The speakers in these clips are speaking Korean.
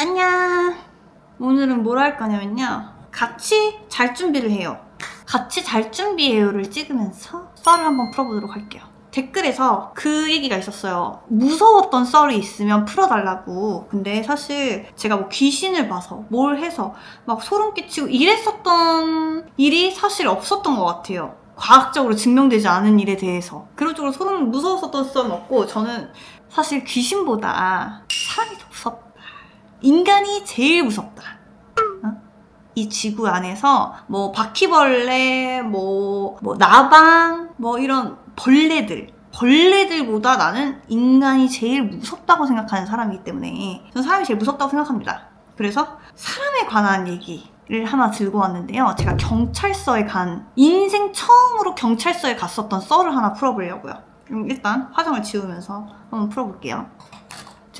안녕. 오늘은 뭘 할 거냐면요. 같이 잘 준비를 해요. 같이 잘 준비해요를 찍으면서 썰을 한번 풀어보도록 할게요. 댓글에서 그 얘기가 있었어요. 무서웠던 썰이 있으면 풀어달라고. 근데 사실 제가 뭐 귀신을 봐서 뭘 해서 막 소름 끼치고 이랬었던 일이 사실 없었던 것 같아요. 과학적으로 증명되지 않은 일에 대해서. 그런 쪽으로 소름 무서웠었던 썰은 없고 저는 사실 귀신보다 사람이 더 무섭다. 인간이 제일 무섭다. 어? 이 지구 안에서 뭐 바퀴벌레, 뭐, 뭐 나방, 뭐 이런 벌레들. 벌레들보다 나는 인간이 제일 무섭다고 생각하는 사람이기 때문에 저는 사람이 제일 무섭다고 생각합니다. 그래서 사람에 관한 얘기를 하나 들고 왔는데요. 제가 경찰서에 간 인생 처음으로 경찰서에 갔었던 썰을 하나 풀어보려고요. 그럼 일단 화장을 지우면서 한번 풀어볼게요.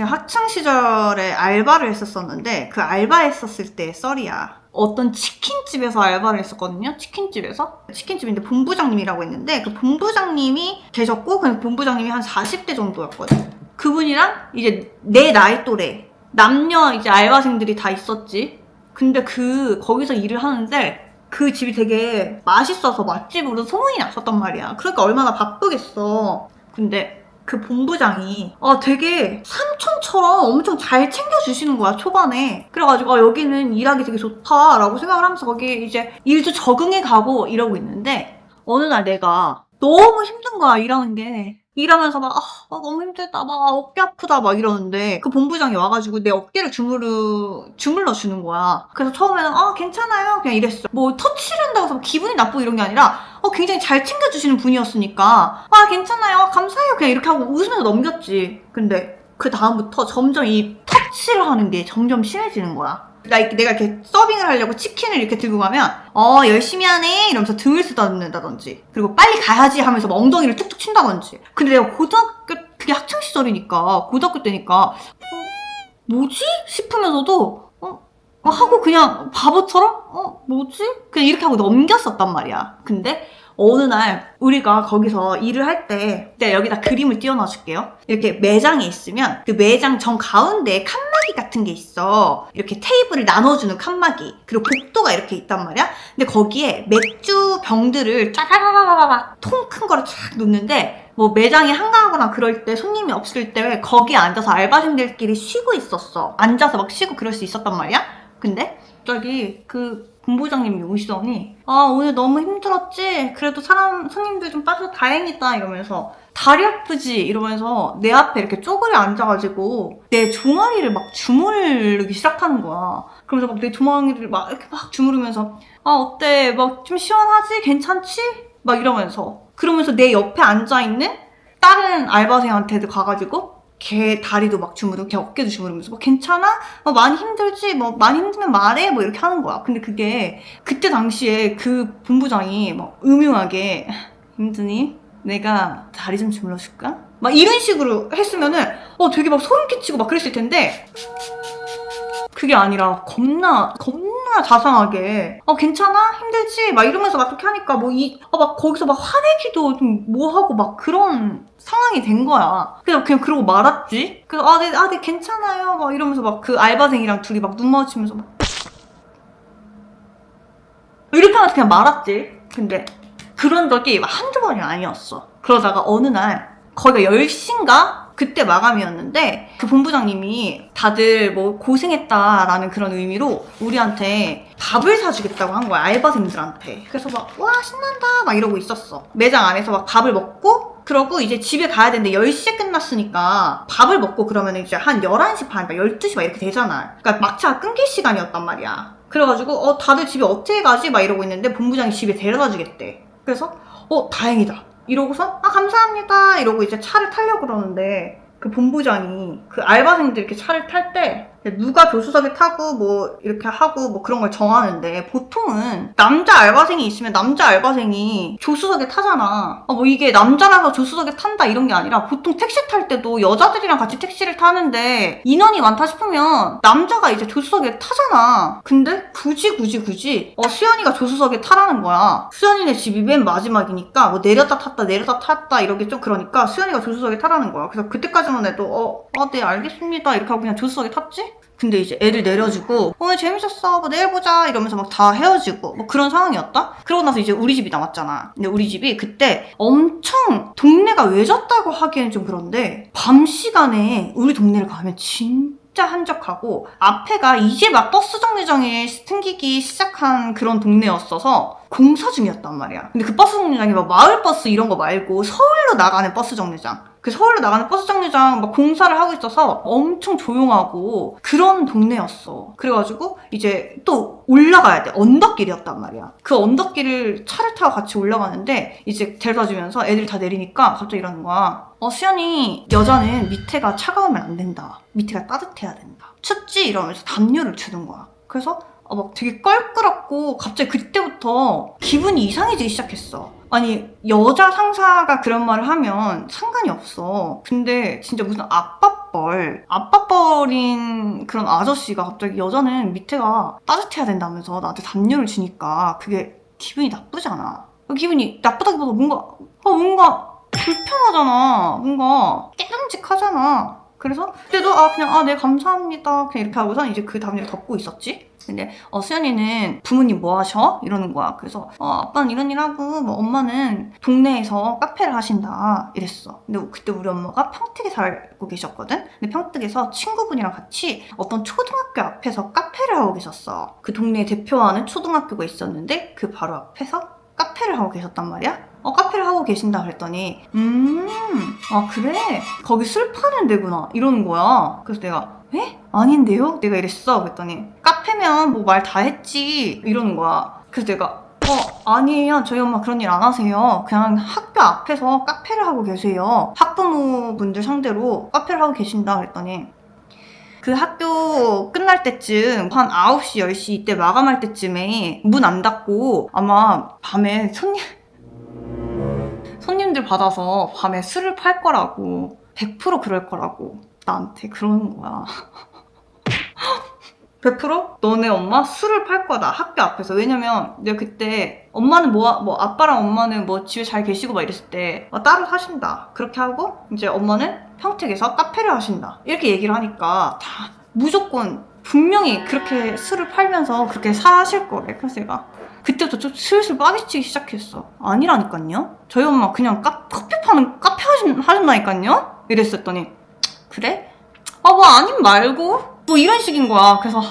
제가 학창 시절에 알바를 했었었는데 그 알바했었을 때 썰이야. 어떤 치킨집에서 알바를 했었거든요. 치킨집에서 치킨집인데 본부장님이라고 했는데 그 본부장님이 계셨고 그 본부장님이 한 40대 정도였거든. 그분이랑 이제 내 나이 또래 남녀 이제 알바생들이 다 있었지. 근데 그 거기서 일을 하는데 그 집이 되게 맛있어서 맛집으로 소문이 났었단 말이야. 그러니까 얼마나 바쁘겠어. 근데 그 본부장이 아 되게 삼촌처럼 엄청 잘 챙겨주시는 거야 초반에. 그래가지고 아, 여기는 일하기 되게 좋다라고 생각을 하면서 거기 이제 일도 적응해 가고 이러고 있는데 어느 날 내가 너무 힘든 거야 일하는 게 일하면서 막, 아, 아, 너무 힘들다, 막, 아, 어깨 아프다, 막 이러는데, 그 본부장이 와가지고 내 어깨를 주무르, 주물러 주는 거야. 그래서 처음에는, 아, 괜찮아요. 그냥 이랬어. 뭐, 터치를 한다고 해서 막 기분이 나쁘고 이런 게 아니라, 어, 굉장히 잘 챙겨주시는 분이었으니까, 아, 괜찮아요. 감사해요. 그냥 이렇게 하고 웃으면서 넘겼지. 근데, 그 다음부터 점점 이 터치를 하는 게 점점 심해지는 거야. 나 이렇게 내가 이렇게 서빙을 하려고 치킨을 이렇게 들고 가면 어 열심히 하네 이러면서 등을 쓰다듬는다든지 그리고 빨리 가야지 하면서 막 엉덩이를 툭툭 친다든지. 근데 내가 고등학교 그게 학창 시절이니까 고등학교 때니까 어, 뭐지? 싶으면서도 어, 어, 하고 그냥 바보처럼? 어 뭐지? 그냥 이렇게 하고 넘겼었단 말이야. 근데 어느 날 우리가 거기서 일을 할 때 내가 여기다 그림을 띄워놔 줄게요. 이렇게 매장에 있으면 그 매장 정 가운데에 칸막이 같은 게 있어. 이렇게 테이블을 나눠주는 칸막이. 그리고 복도가 이렇게 있단 말이야. 근데 거기에 맥주 병들을 짜라라라라 통 큰 거를 쫙 놓는데 뭐 매장이 한가하거나 그럴 때 손님이 없을 때 거기에 앉아서 알바생들끼리 쉬고 있었어. 앉아서 막 쉬고 그럴 수 있었단 말이야. 근데 갑자기 그 본부장님이 오시더니 아 오늘 너무 힘들었지? 그래도 사람 손님들 좀 빠져서 다행이다 이러면서 다리 아프지? 이러면서 내 앞에 이렇게 쪼그려 앉아가지고 내 종아리를 막 주무르기 시작하는 거야. 그러면서 막 내 종아리를 막 이렇게 막 주무르면서 아 어때? 막 좀 시원하지? 괜찮지? 막 이러면서 그러면서 내 옆에 앉아 있는 다른 알바생한테도 가가지고 걔 다리도 막 주무르고 걔 어깨도 주무르면서 뭐 괜찮아? 어, 많이 힘들지? 뭐 많이 힘들면 말해? 뭐 이렇게 하는 거야. 근데 그게 그때 당시에 그 본부장이 막 음흉하게 힘드니? 내가 다리 좀 주물러줄까? 막 이런 식으로 했으면은 어 되게 막 소름 끼치고 막 그랬을 텐데 그게 아니라 겁나 겁나 자상하게. 어 괜찮아? 힘들지? 막 이러면서 막 그렇게 하니까 뭐이막 거기서 막 화내기도 좀 뭐하고 막 그런 상황이 된 거야. 그래서 그냥 그러고 말았지? 그래서 아네 아, 네 괜찮아요. 막 이러면서 막 그 알바생이랑 둘이 막 눈 마주치면서 막 이렇게 하면서 그냥 말았지. 근데 그런 적이 막 한두 번이 아니었어. 그러다가 어느 날 거기가 10시인가? 그때 마감이었는데 그 본부장님이 다들 뭐 고생했다라는 그런 의미로 우리한테 밥을 사주겠다고 한 거야 알바생들한테. 그래서 막 와 신난다. 막 이러고 있었어. 매장 안에서 막 밥을 먹고 그러고 이제 집에 가야 되는데 10시에 끝났으니까 밥을 먹고 그러면 이제 한 11시 반, 막 12시 막 이렇게 되잖아. 그러니까 막차가 끊길 시간이었단 말이야. 그래가지고 어 다들 집에 어떻게 가지? 막 이러고 있는데 본부장이 집에 데려다 주겠대. 그래서 어 다행이다 이러고서 아 감사합니다. 이러고 이제 차를 타려고 그러는데 그 본부장이 그 알바생들 이렇게 차를 탈 때 누가 조수석에 타고 뭐 이렇게 하고 뭐 그런 걸 정하는데 보통은 남자 알바생이 있으면 남자 알바생이 조수석에 타잖아. 어, 뭐 이게 남자라서 조수석에 탄다 이런 게 아니라 보통 택시 탈 때도 여자들이랑 같이 택시를 타는데 인원이 많다 싶으면 남자가 이제 조수석에 타잖아. 근데 굳이 굳이 굳이 어, 수연이가 조수석에 타라는 거야. 수연이네 집이 맨 마지막이니까 뭐 내렸다 탔다 내렸다 탔다 이러기 좀 그러니까 수연이가 조수석에 타라는 거야. 그래서 그때까지만 해도 어, 아, 네 알겠습니다 이렇게 하고 그냥 조수석에 탔지? 근데 이제 애를 내려주고 오늘 재밌었어. 뭐 내일 보자. 이러면서 막 다 헤어지고 뭐 그런 상황이었다? 그러고 나서 이제 우리 집이 남았잖아. 근데 우리 집이 그때 엄청 동네가 외졌다고 하기엔 좀 그런데 밤 시간에 우리 동네를 가면 진짜 한적하고 앞에가 이제 막 버스 정류장에 생기기 시작한 그런 동네였어서 공사 중이었단 말이야. 근데 그 버스 정류장이 막 마을 버스 이런 거 말고 서울로 나가는 버스 정류장 그 서울로 나가는 버스 정류장 막 공사를 하고 있어서 엄청 조용하고 그런 동네였어. 그래가지고 이제 또 올라가야 돼. 언덕길이었단 말이야. 그 언덕길을 차를 타고 같이 올라가는데 이제 데려다 주면서 애들이 다 내리니까 갑자기 이러는 거야. 어, 수연이 여자는 밑에가 차가우면 안 된다. 밑에가 따뜻해야 된다. 춥지? 이러면서 담요를 주는 거야. 그래서 어, 막 되게 껄끄럽고 갑자기 그때부터 기분이 이상해지기 시작했어. 아니 여자 상사가 그런 말을 하면 상관이 없어. 근데 진짜 무슨 아빠뻘, 아빠뻘인 그런 아저씨가 갑자기 여자는 밑에가 따뜻해야 된다면서 나한테 담요를 주니까 그게 기분이 나쁘잖아. 기분이 나쁘다기보다 뭔가 어, 뭔가 불편하잖아. 뭔가 깨름직하잖아. 그래서 그때도 아 그냥 아 네 감사합니다 그냥 이렇게 하고서 이제 그 담요를 덮고 있었지. 근데 어 수연이는 부모님 뭐 하셔? 이러는 거야. 그래서 어 아빠는 이런 일 하고 뭐 엄마는 동네에서 카페를 하신다 이랬어. 근데 그때 우리 엄마가 평택에 살고 계셨거든. 근데 평택에서 친구분이랑 같이 어떤 초등학교 앞에서 카페를 하고 계셨어. 그 동네 대표하는 초등학교가 있었는데 그 바로 앞에서 카페를 하고 계셨단 말이야. 어, 카페를 하고 계신다 그랬더니, 음, 아, 그래? 거기 술 파는 데구나. 이러는 거야. 그래서 내가, 에? 아닌데요? 내가 이랬어. 그랬더니, 카페면 뭐 말 다 했지. 이러는 거야. 그래서 내가, 어, 아니에요. 저희 엄마 그런 일 안 하세요. 그냥 학교 앞에서 카페를 하고 계세요. 학부모분들 상대로 카페를 하고 계신다. 그랬더니, 그 학교 끝날 때쯤 한 9시, 10시 이때 마감할 때쯤에 문 안 닫고 아마 밤에 손님, 손님들 받아서 밤에 술을 팔 거라고 100% 그럴 거라고 나한테 그러는 거야. 100% 너네 엄마 술을 팔 거다 학교 앞에서. 왜냐면 내가 그때 엄마는 뭐, 뭐 아빠랑 엄마는 뭐 집에 잘 계시고 막 이랬을 때 어, 따로 사신다. 그렇게 하고 이제 엄마는 평택에서 카페를 하신다. 이렇게 얘기를 하니까 다 무조건 분명히 그렇게 술을 팔면서 그렇게 사실 거래 그래서 내가 그때부터 좀 슬슬 빠지치기 시작했어. 아니라니까요? 저희 엄마 그냥 카, 커피 파는 카페 하신, 하신다니까요? 이랬었더니 그래? 아 뭐 아님 말고? 뭐 이런 식인 거야. 그래서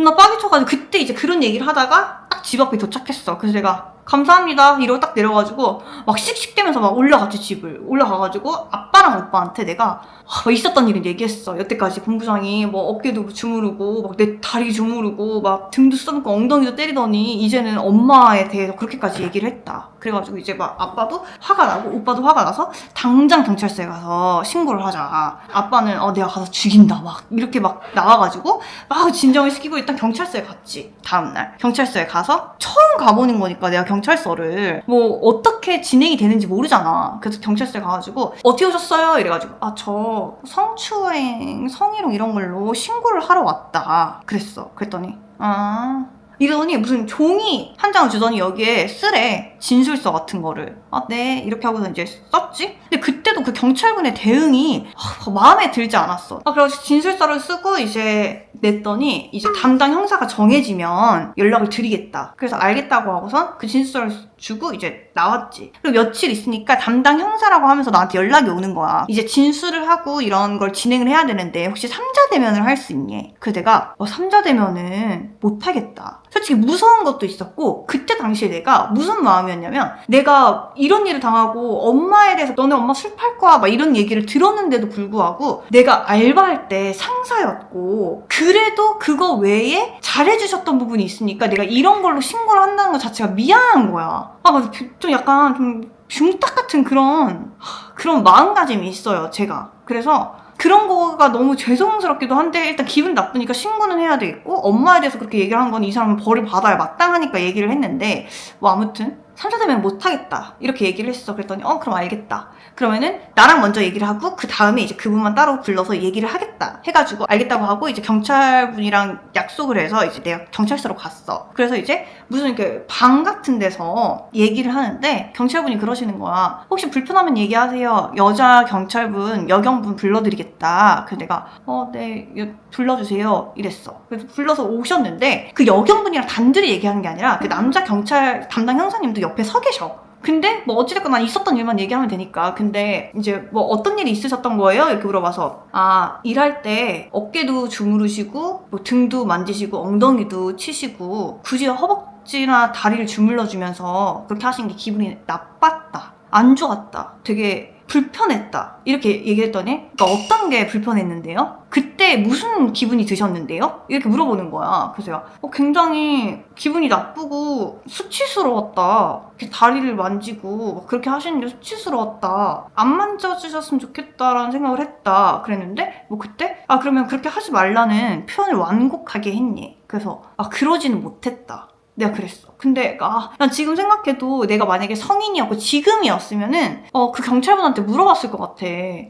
나 빠기 쳐가지고 그때 이제 그런 얘기를 하다가 딱 집 앞에 도착했어. 그래서 내가 감사합니다. 이러고 딱 내려가지고 막 씩씩대면서 막 올라갔지 집을. 올라가가지고 아빠랑 오빠한테 내가 아, 막 있었던 일을 얘기했어. 여태까지 본부장이 뭐 어깨도 주무르고 막 내 다리 주무르고 막 등도 써놓고 엉덩이도 때리더니 이제는 엄마에 대해서 그렇게까지 얘기를 했다 그래가지고 이제 막 아빠도 화가 나고 오빠도 화가 나서 당장 경찰서에 가서 신고를 하자. 아빠는 어 내가 가서 죽인다. 막 이렇게 막 나와가지고 막 진정을 시키고 일단 경찰서에 갔지 다음날. 경찰서에 가서 처음 가보는 거니까 내가 경찰서를. 뭐 어떻게 진행이 되는지 모르잖아. 그래서 경찰서에 가가지고 어떻게 오셨어요? 이래가지고 아 저 성추행 성희롱 이런 걸로 신고를 하러 왔다. 그랬어. 그랬더니 아 이러더니 무슨 종이 한 장을 주더니 여기에 쓰래 진술서 같은 거를. 아 네 이렇게 하고서 이제 썼지? 근데 그때도 그 경찰분의 대응이 아, 마음에 들지 않았어. 아 그래서 진술서를 쓰고 이제 냈더니 이제 담당 형사가 정해지면 연락을 드리겠다. 그래서 알겠다고 하고선 그 진술서를 주고 이제 나왔지. 그리고 며칠 있으니까 담당 형사라고 하면서 나한테 연락이 오는 거야. 이제 진술을 하고 이런 걸 진행을 해야 되는데 혹시 삼자 대면을 할 수 있니? 그래서 내가 어, 삼자 대면은 못하겠다. 솔직히 무서운 것도 있었고 그때 당시에 내가 무슨 마음이었냐면 내가 이런 일을 당하고 엄마에 대해서 너네 엄마 술 팔 거야 막 이런 얘기를 들었는데도 불구하고 내가 알바할 때 상사였고 그래도 그거 외에 잘해주셨던 부분이 있으니까 내가 이런 걸로 신고를 한다는 것 자체가 미안한 거야 아 맞아. 좀 약간 좀 흉딱 같은 그런 그런 마음가짐이 있어요 제가. 그래서 그런 거가 너무 죄송스럽기도 한데 일단 기분 나쁘니까 신고는 해야 되겠고 엄마에 대해서 그렇게 얘기를 한 건 이 사람은 벌을 받아야 마땅하니까 얘기를 했는데 뭐 아무튼 3차 되면 못하겠다. 이렇게 얘기를 했어. 그랬더니 어 그럼 알겠다. 그러면은 나랑 먼저 얘기를 하고 그 다음에 이제 그분만 따로 불러서 얘기를 하겠다. 해가지고 알겠다고 하고 이제 경찰분이랑 약속을 해서 이제 내가 경찰서로 갔어. 그래서 이제 무슨 이렇게 방 같은 데서 얘기를 하는데 경찰분이 그러시는 거야 혹시 불편하면 얘기하세요. 여자 경찰분 여경분 불러드리겠다. 그래서 내가 어 네 불러주세요. 이랬어. 그래서 불러서 오셨는데 그 여경분이랑 단둘이 얘기하는 게 아니라 그 남자 경찰 담당 형사님도 옆에 서 계셔. 근데 뭐 어찌됐건 난 있었던 일만 얘기하면 되니까. 근데 이제 뭐 어떤 일이 있으셨던 거예요? 이렇게 물어봐서 아 일할 때 어깨도 주무르시고 뭐 등도 만지시고 엉덩이도 치시고 굳이 허벅 지나 다리를 주물러 주면서 그렇게 하신 게 기분이 나빴다 안 좋았다 되게 불편했다 이렇게 얘기했더니 그러니까 어떤 게 불편했는데요? 그때 무슨 기분이 드셨는데요? 이렇게 물어보는 거야. 그래서 어, 굉장히 기분이 나쁘고 수치스러웠다. 이렇게 다리를 만지고 막 그렇게 하시는 게 수치스러웠다. 안 만져주셨으면 좋겠다라는 생각을 했다. 그랬는데 뭐 그때 아 그러면 그렇게 하지 말라는 표현을 완곡하게 했니? 그래서 아 그러지는 못했다 내가 그랬어. 근데 아, 난 지금 생각해도 내가 만약에 성인이었고 지금이었으면은 어, 그 경찰분한테 물어봤을 것 같아.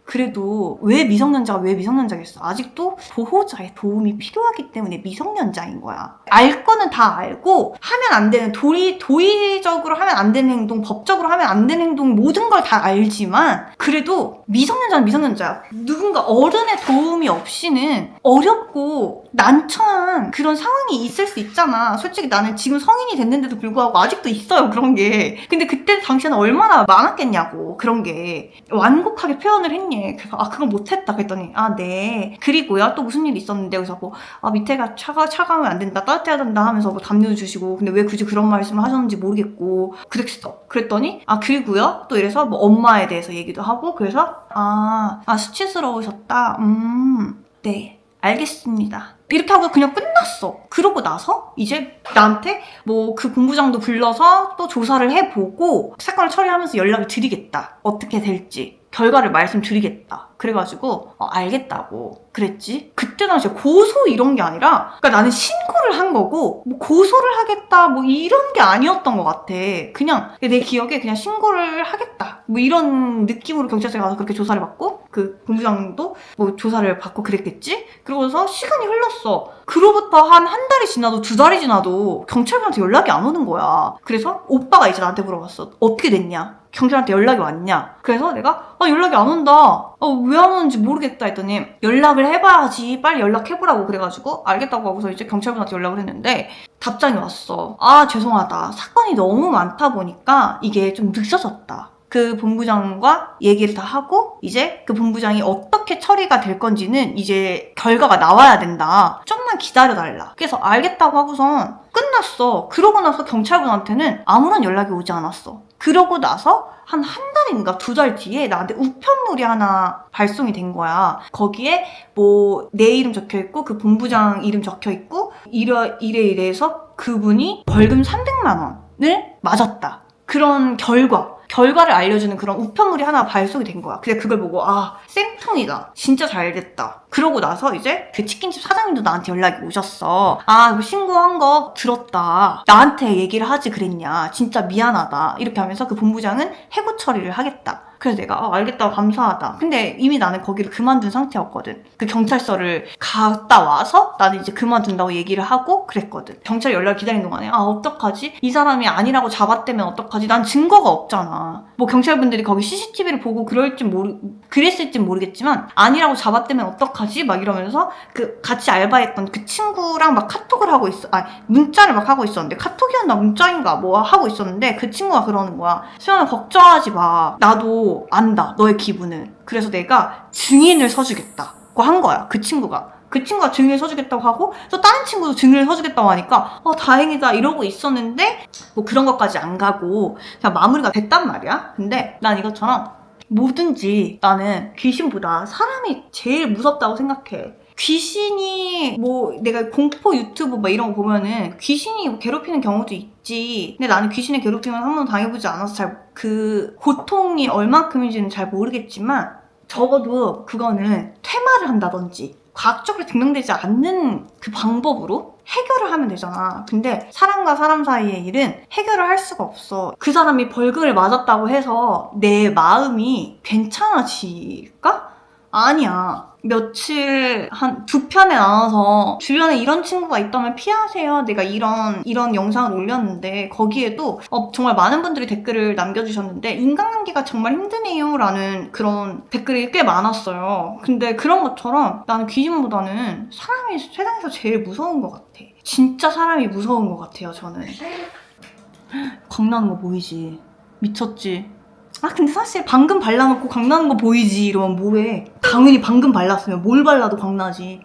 그래도 왜 미성년자가 왜 미성년자겠어? 아직도 보호자의 도움이 필요하기 때문에 미성년자인 거야. 알 거는 다 알고 하면 안 되는 도리 도의적으로 하면 안 되는 행동, 법적으로 하면 안 되는 행동 모든 걸 다 알지만 그래도 미성년자는 미성년자야. 누군가 어른의 도움이 없이는 어렵고 난처한 그런 상황이 있을 수 있잖아. 솔직히 나는 지금 성인이 됐는데 도 불구하고 아직도 있어요, 그런 게. 근데 그때 당시에는 얼마나 많았겠냐고, 그런 게. 완곡하게 표현을 했니? 그래서, 아, 그건 못했다. 그랬더니, 아, 네. 그리고요, 또 무슨 일이 있었는데, 그래서 뭐, 아, 밑에가 차가, 차가우면 안 된다, 따뜻해야 된다 하면서 뭐 담요 주시고, 근데 왜 굳이 그런 말씀을 하셨는지 모르겠고, 그랬어. 그랬더니, 아, 그리고요, 또 이래서 뭐 엄마에 대해서 얘기도 하고, 그래서, 아, 아, 수치스러우셨다. 음, 네. 알겠습니다. 이렇게 하고 그냥 끝났어. 그러고 나서 이제 나한테 뭐그 본부장도 불러서 또 조사를 해보고 사건을 처리하면서 연락을 드리겠다. 어떻게 될지. 결과를 말씀드리겠다. 그래가지고 어, 알겠다고 그랬지. 그때 당시에 고소 이런 게 아니라 그러니까 나는 신고를 한 거고 뭐 고소를 하겠다 뭐 이런 게 아니었던 것 같아. 그냥 내 기억에 그냥 신고를 하겠다 뭐 이런 느낌으로 경찰서에 가서 그렇게 조사를 받고 그 본부장도 뭐 조사를 받고 그랬겠지. 그러고서 시간이 흘렀어. 그로부터 한 한 달이 지나도 두 달이 지나도 경찰분한테 연락이 안 오는 거야. 그래서 오빠가 이제 나한테 물어봤어. 어떻게 됐냐? 경찰한테 연락이 왔냐? 그래서 내가 아 연락이 안 온다. 어, 왜안 오는지 모르겠다 했더니 연락을 해봐야지 빨리 연락해보라고 그래가지고 알겠다고 하고서 이제 경찰분한테 연락을 했는데 답장이 왔어. 아 죄송하다. 사건이 너무 많다 보니까 이게 좀 늦어졌다. 그 본부장과 얘기를 다 하고 이제 그 본부장이 어떻게 처리가 될 건지는 이제 결과가 나와야 된다. 좀만 기다려달라. 그래서 알겠다고 하고선 끝났어. 그러고 나서 경찰분한테는 아무런 연락이 오지 않았어. 그러고 나서 한 한 달인가 두 달 뒤에 나한테 우편물이 하나 발송이 된 거야. 거기에 뭐 내 이름 적혀 있고 그 본부장 이름 적혀 있고 이래 이래 이래해서 그분이 벌금 300만 원을 맞았다. 그런 결과 결과를 알려주는 그런 우편물이 하나 발송이 된 거야. 근데 그걸 보고 아 생통이다. 진짜 잘 됐다. 그러고 나서 이제 그 치킨집 사장님도 나한테 연락이 오셨어. 아 신고한 거 들었다. 나한테 얘기를 하지 그랬냐. 진짜 미안하다. 이렇게 하면서 그 본부장은 해고 처리를 하겠다. 그래서 내가 아, 알겠다 감사하다. 근데 이미 나는 거기를 그만둔 상태였거든. 그 경찰서를 갔다 와서 나는 이제 그만둔다고 얘기를 하고 그랬거든. 경찰 연락 기다리는 동안에 아 어떡하지? 이 사람이 아니라고 잡았다면 어떡하지? 난 증거가 없잖아. 뭐 경찰분들이 거기 CCTV를 보고 그럴지 모르 그랬을지 모르겠지만 아니라고 잡았다면 어떡하지? 막 이러면서 그 같이 알바했던 그 친구랑 막 카톡을 하고 있어. 아 문자를 막 하고 있었는데 카톡이었나 문자인가 뭐 하고 있었는데 그 친구가 그러는 거야. 수연아 걱정하지 마. 나도 안다. 너의 기분을. 그래서 내가 증인을 서주겠다고 한 거야. 그 친구가. 그 친구가 증인을 서주겠다고 하고 또 다른 친구도 증인을 서주겠다고 하니까 어 다행이다 이러고 있었는데 뭐 그런 것까지 안 가고 그냥 마무리가 됐단 말이야. 근데 난 이것처럼 뭐든지 나는 귀신보다 사람이 제일 무섭다고 생각해. 귀신이 뭐 내가 공포 유튜브 막 이런 거 보면은 귀신이 뭐 괴롭히는 경우도 있지. 근데 나는 귀신의 괴롭힘을 한 번도 당해보지 않아서 잘 그 고통이 얼만큼인지는 잘 모르겠지만 적어도 그거는 퇴마를 한다든지 과학적으로 증명되지 않는 그 방법으로 해결을 하면 되잖아. 근데 사람과 사람 사이의 일은 해결을 할 수가 없어. 그 사람이 벌금을 맞았다고 해서 내 마음이 괜찮아질까? 아니야. 며칠 한 두 편에 나눠서 주변에 이런 친구가 있다면 피하세요. 내가 이런 이런 영상을 올렸는데 거기에도 어, 정말 많은 분들이 댓글을 남겨주셨는데 인간관계가 정말 힘드네요라는 그런 댓글이 꽤 많았어요. 근데 그런 것처럼 나는 귀신보다는 사람이 세상에서 제일 무서운 것 같아. 진짜 사람이 무서운 것 같아요. 저는 광나는 거 보이지? 미쳤지? 아 근데 사실 방금 발라놓고 광나는 거 보이지? 이러면 뭐해? 당연히 방금 발랐으면 뭘 발라도 광나지.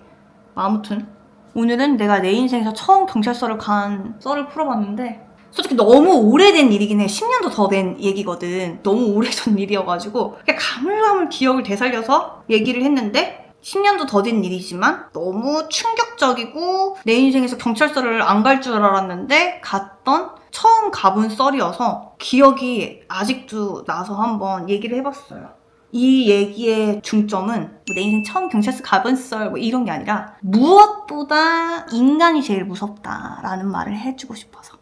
아무튼 오늘은 내가 내 인생에서 처음 경찰서를 간 썰을 풀어봤는데 솔직히 너무 오래된 일이긴 해. 10년도 더 된 얘기거든. 너무 오래전 일이어가지고 그냥 가물가물 기억을 되살려서 얘기를 했는데 10년도 더 된 일이지만 너무 충격적이고 내 인생에서 경찰서를 안 갈 줄 알았는데 갔던 처음 가본 썰이어서 기억이 아직도 나서 한번 얘기를 해봤어요. 이 얘기의 중점은 뭐내 인생 처음 경찰서 가본 썰 뭐 이런 게 아니라 무엇보다 인간이 제일 무섭다라는 말을 해주고 싶어서.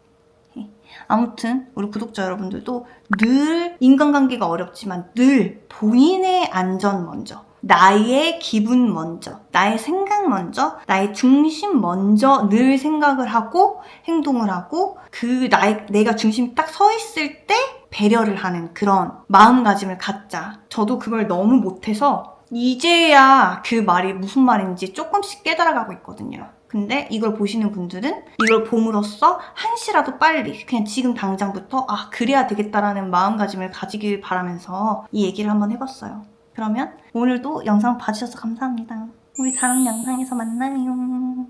예. 아무튼 우리 구독자 여러분들도 늘 인간관계가 어렵지만 늘 본인의 안전 먼저 나의 기분 먼저, 나의 생각 먼저, 나의 중심 먼저 늘 생각을 하고 행동을 하고 그 나의 내가 중심 딱서 있을 때 배려를 하는 그런 마음가짐을 갖자. 저도 그걸 너무 못해서 이제야 그 말이 무슨 말인지 조금씩 깨달아가고 있거든요. 근데 이걸 보시는 분들은 이걸 봄으로써 한시라도 빨리 그냥 지금 당장부터 아 그래야 되겠다라는 마음가짐을 가지길 바라면서 이 얘기를 한번 해봤어요. 그러면 오늘도 영상 봐주셔서 감사합니다. 우리 다음 영상에서 만나요.